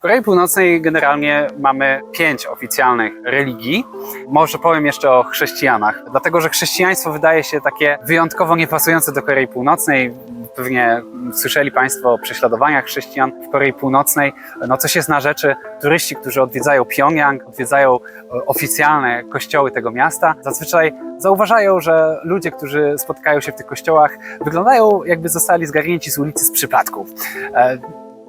W Korei Północnej generalnie mamy pięć oficjalnych religii. Może powiem jeszcze o chrześcijanach, dlatego że chrześcijaństwo wydaje się takie wyjątkowo niepasujące do Korei Północnej. Pewnie słyszeli Państwo o prześladowaniach chrześcijan w Korei Północnej. No coś jest na rzeczy. Turyści, którzy odwiedzają Pjongjang, odwiedzają e, oficjalne kościoły tego miasta, zazwyczaj zauważają, że ludzie, którzy spotkają się w tych kościołach, wyglądają jakby zostali zgarnięci z ulicy z przypadków.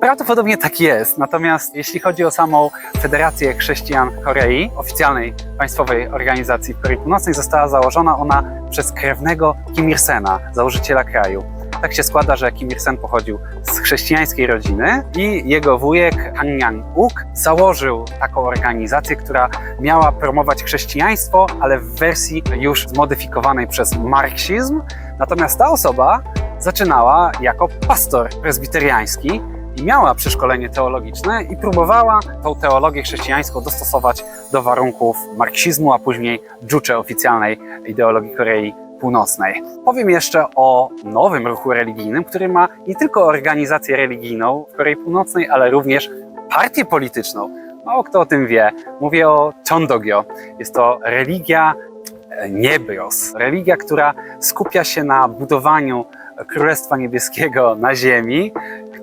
Prawdopodobnie tak jest. Natomiast jeśli chodzi o samą Federację Chrześcijan Korei, oficjalnej państwowej organizacji w Korei Północnej, została założona ona przez krewnego Kim Il-sena, założyciela kraju. Tak się składa, że Kim Il-sen pochodził z chrześcijańskiej rodziny i jego wujek Han Yang-uk założył taką organizację, która miała promować chrześcijaństwo, ale w wersji już zmodyfikowanej przez marksizm. Natomiast ta osoba zaczynała jako pastor prezbiteriański i miała przeszkolenie teologiczne i próbowała tą teologię chrześcijańską dostosować do warunków marksizmu, a później dżucze oficjalnej ideologii Korei Północnej. Powiem jeszcze o nowym ruchu religijnym, który ma nie tylko organizację religijną w Korei Północnej, ale również partię polityczną. Mało kto o tym wie. Mówię o Chondogyo. Jest to religia Niebios. Religia, która skupia się na budowaniu Królestwa Niebieskiego na ziemi,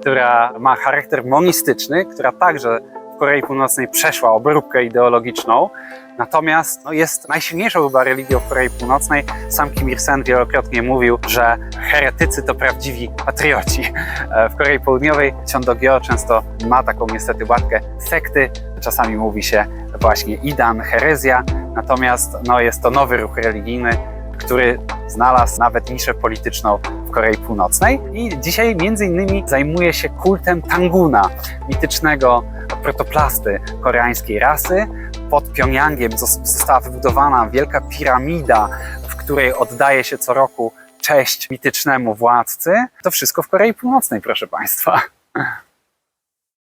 która ma charakter monistyczny, która także w Korei Północnej przeszła obróbkę ideologiczną, natomiast no, jest najsilniejszą chyba religią w Korei Północnej. Sam Kim Il-sen wielokrotnie mówił, że heretycy to prawdziwi patrioci. E, W Korei Południowej Cheondogyo często ma taką niestety łatkę sekty, czasami mówi się właśnie Idan, herezja, natomiast no, jest to nowy ruch religijny, który znalazł nawet niszę polityczną w Korei Północnej i dzisiaj między innymi zajmuje się kultem Tanguna, mitycznego protoplasty koreańskiej rasy. Pod Pjongjangiem zos- została wybudowana wielka piramida, w której oddaje się co roku cześć mitycznemu władcy. To wszystko w Korei Północnej, proszę Państwa.